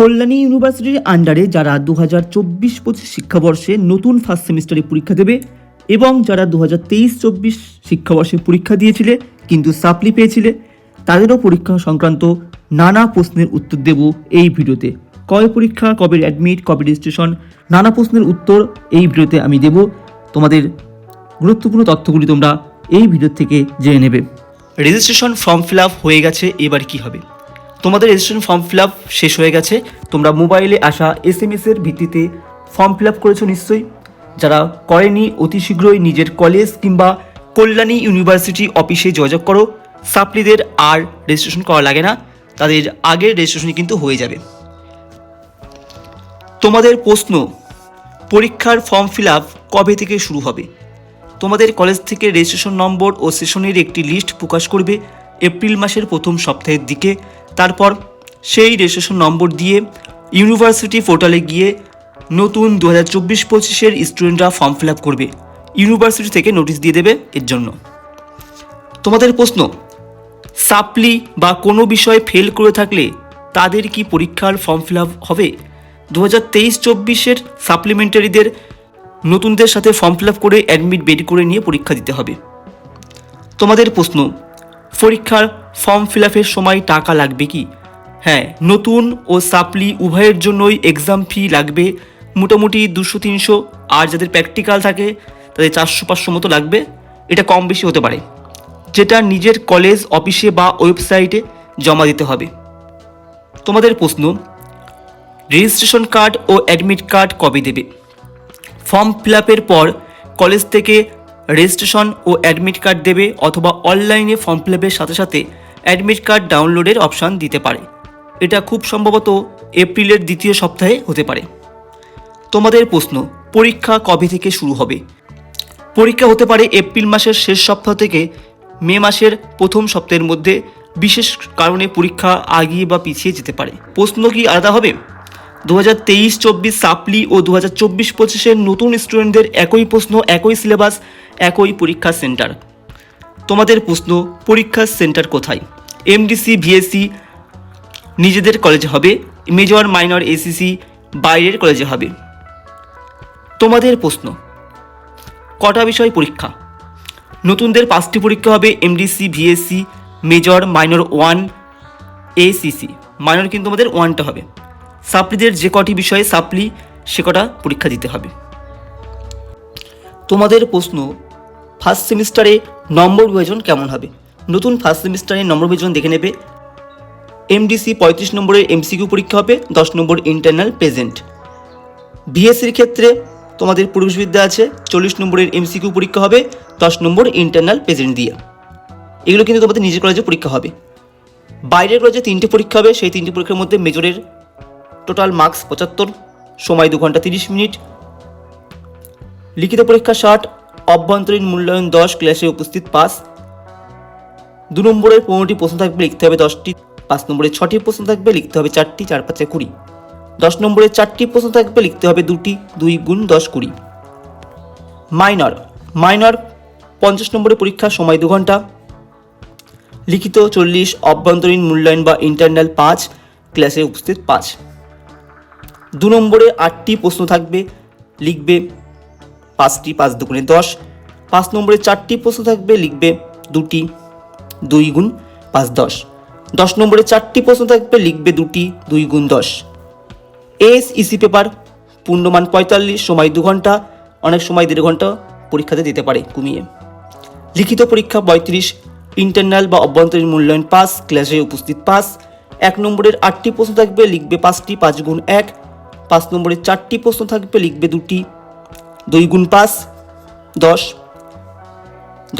কল্যাণী ইউনিভার্সিটির আন্ডারে যারা দু হাজার চব্বিশ পঁচিশ শিক্ষাবর্ষে নতুন ফার্স্ট সেমিস্টারে পরীক্ষা দেবে এবং যারা দু হাজার তেইশ চব্বিশ শিক্ষাবর্ষে পরীক্ষা দিয়েছিলে, কিন্তু সাপ্লি পেয়েছিলে, তাদেরও পরীক্ষা সংক্রান্ত নানা প্রশ্নের উত্তর দেব এই ভিডিওতে। কবে পরীক্ষা, কবে অ্যাডমিট কবে রেজিস্ট্রেশন নানা প্রশ্নের উত্তর এই ভিডিওতে আমি দেব। তোমাদের গুরুত্বপূর্ণ তথ্যগুলি তোমরা এই ভিডিও থেকে জেনে নেবে। রেজিস্ট্রেশন ফর্ম ফিল আপ হয়ে গেছে, এবার কি হবে? তোমাদের রেজিস্ট্রেশন ফর্ম ফিল আপ শেষ হয়ে গেছে। তোমরা মোবাইলে আসা এস এম এর ভিত্তিতে ফর্ম ফিল আপ করেছ নিশ্চয়ই। যারা করেনি, অতি শীঘ্রই নিজের কলেজ কিংবা কল্যাণী ইউনিভার্সিটি অফিসে যোগাযোগ করো। সাপ্লিদের আর রেজিস্ট্রেশন করা লাগে না। তাদের আগের রেজিস্ট্রেশনই কিন্তু হয়ে যাবে। তোমাদের প্রশ্ন, পরীক্ষার ফর্ম ফিল আপ কবে থেকে শুরু হবে? তোমাদের কলেজ থেকে রেজিস্ট্রেশন নম্বর ও সেশনের একটি লিস্ট প্রকাশ করবে এপ্রিল মাসের প্রথম সপ্তাহের দিকে। তারপর সেই রেজিস্ট্রেশন নম্বর দিয়ে ইউনিভার্সিটি পোর্টালে গিয়ে নতুন দু হাজার চব্বিশ পঁচিশের স্টুডেন্টরা ফর্ম ফিল আপ করবে। ইউনিভার্সিটি থেকে নোটিশ দিয়ে দেবে এর জন্য। তোমাদের প্রশ্ন সাপ্লি বা কোনো বিষয়ে ফেল করে থাকলে তাদের কি পরীক্ষার ফর্ম ফিল আপ হবে? দু হাজার তেইশ চব্বিশের সাপ্লিমেন্টারিদের নতুনদের সাথে ফর্ম ফিল আপ করে অ্যাডমিট বের করে নিয়ে পরীক্ষা দিতে হবে। তোমাদের প্রশ্ন পরীক্ষার ফর্ম ফিল সময় টাকা লাগবে কি? হ্যাঁ নতুন ও সাপ্লি উভয়ের জন্যই এক্সাম ফি লাগবে। মোটামুটি দুশো, তিনশো। আর যাদের প্র্যাকটিক্যাল থাকে, তাদের চারশো, পাঁচশো মতো লাগবে। এটা কম বেশি হতে পারে। যেটা নিজের কলেজ অফিসে বা ওয়েবসাইটে জমা দিতে হবে। তোমাদের প্রশ্ন রেজিস্ট্রেশন কার্ড ও অ্যাডমিট কার্ড কবে দেবে? ফর্ম ফিল পর কলেজ থেকে রেজিস্ট্রেশন ও অ্যাডমিট কার্ড দেবে অথবা অনলাইনে ফর্ম ফিল আপের সাথে সাথে অ্যাডমিট কার্ড ডাউনলোডের অপশান দিতে পারে। এটা খুব সম্ভবত এপ্রিলের দ্বিতীয় সপ্তাহে হতে পারে। তোমাদের প্রশ্ন, পরীক্ষা কবে থেকে শুরু হবে? পরীক্ষা হতে পারে এপ্রিল মাসের শেষ সপ্তাহ থেকে মে মাসের প্রথম সপ্তাহের মধ্যে। বিশেষ কারণে পরীক্ষা আগিয়ে বা পিছিয়ে যেতে পারে। প্রশ্ন কি আলাদা হবে? দু হাজার তেইশ, চব্বিশ, সাপ্লি ও দু হাজার চব্বিশ, পঁচিশের নতুন স্টুডেন্টদের একই প্রশ্ন, একই সিলেবাস একই পরীক্ষা সেন্টার তোমাদের প্রশ্ন পরীক্ষার সেন্টার কোথায়? এমডিসি ভিএসসি নিজেদের কলেজে হবে মেজর মাইনর এসিসি বাইরের কলেজে হবে। তোমাদের প্রশ্ন, কটা বিষয় পরীক্ষা? নতুনদের পাঁচটি পরীক্ষা হবে MDC VSC major minor one ACC minor কিন্তু আমাদের ওয়ানটা হবে। সাপ্লিদের যে কটি বিষয়ে সাপ্লি, সে কটা পরীক্ষা দিতে হবে। তোমাদের প্রশ্ন ফার্স্ট সেমিস্টারে নম্বর বিভাজন কেমন হবে? নতুন ফার্স্ট সেমিস্টারে নম্বর বিভাজন দেখে নেবে। এমডিসি পঁয়ত্রিশ নম্বরের এমসিকিউ পরীক্ষা হবে, দশ নম্বর ইন্টারনাল প্রেজেন্ট বিএসসির ক্ষেত্রে তোমাদের প্রবেশবিদ্যা আছে, চল্লিশ নম্বরের এমসিকিউ পরীক্ষা হবে, দশ নম্বর ইন্টারনাল প্রেজেন্ট দিয়ে। এগুলো কিন্তু তোমাদের নিজের কলেজে পরীক্ষা হবে। বাইরের কলেজে তিনটে পরীক্ষা হবে, সেই তিনটি পরীক্ষার মধ্যে মেজরের টোটাল মার্কস পঁচাত্তর, সময় দু ঘণ্টা তিরিশ মিনিট। লিখিত পরীক্ষা ষাট, অভ্যন্তরীণ মূল্যায়ন দশ ক্লাসে উপস্থিত পাস দু নম্বরের পনেরোটি প্রশ্ন থাকবে, লিখতে হবে দশটি। পাঁচ নম্বরে ছটি প্রশ্ন থাকবে, লিখতে হবে চারটি, চার পাঁচে কুড়ি। দশ নম্বরে চারটি প্রশ্ন থাকবে, লিখতে হবে দুটি, দুই গুণ দশ কুড়ি। মাইনর মাইনর পঞ্চাশ নম্বরের পরীক্ষা, সময় দু ঘণ্টা। লিখিত চল্লিশ, অভ্যন্তরীণ মূল্যায়ন বা ইন্টারনাল পাঁচ ক্লাসে উপস্থিত পাঁচ। দু নম্বরে আটটি প্রশ্ন থাকবে, লিখবে পাঁচটি পাঁচ দুগুণে দশ। পাঁচ নম্বরে চারটি প্রশ্ন থাকবে, লিখবে দুটি দুই গুণ পাঁচ দশ। দশ নম্বরে চারটি প্রশ্ন থাকবে, লিখবে দুটি দুই গুণ দশ। এস ইসি পেপার পূর্ণমান পঁয়তাল্লিশ, সময় দু ঘণ্টা, অনেক সময় দেড় ঘণ্টা পরীক্ষাতে দিতে পারে কমিয়ে। লিখিত পরীক্ষা পঁয়ত্রিশ, ইন্টারনাল বা অভ্যন্তরীণ মূল্যায়ন পাস, ক্লাসে উপস্থিত পাস। এক নম্বরের আটটি প্রশ্ন থাকবে, লিখবে পাঁচটি পাঁচ গুণ এক পাঁচ নম্বরে চারটি প্রশ্ন থাকবে, লিখবে দুটি। দুই গুণ পাঁচ, দশ।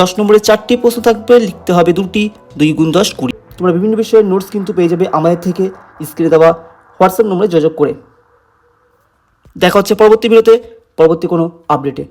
দশ নম্বরে চারটি প্রশ্ন থাকবে, লিখতে হবে দুটি, দুই গুণ দশ কুড়ি। তোমরা বিভিন্ন বিষয়ের নোটস কিন্তু পেয়ে যাবে আমাদের থেকে স্ক্রিনে দেওয়া হোয়াটসঅ্যাপ নম্বরে যোগাযোগ করে। দেখা হচ্ছে পরবর্তী ভিডিওতে পরবর্তী কোনো আপডেটে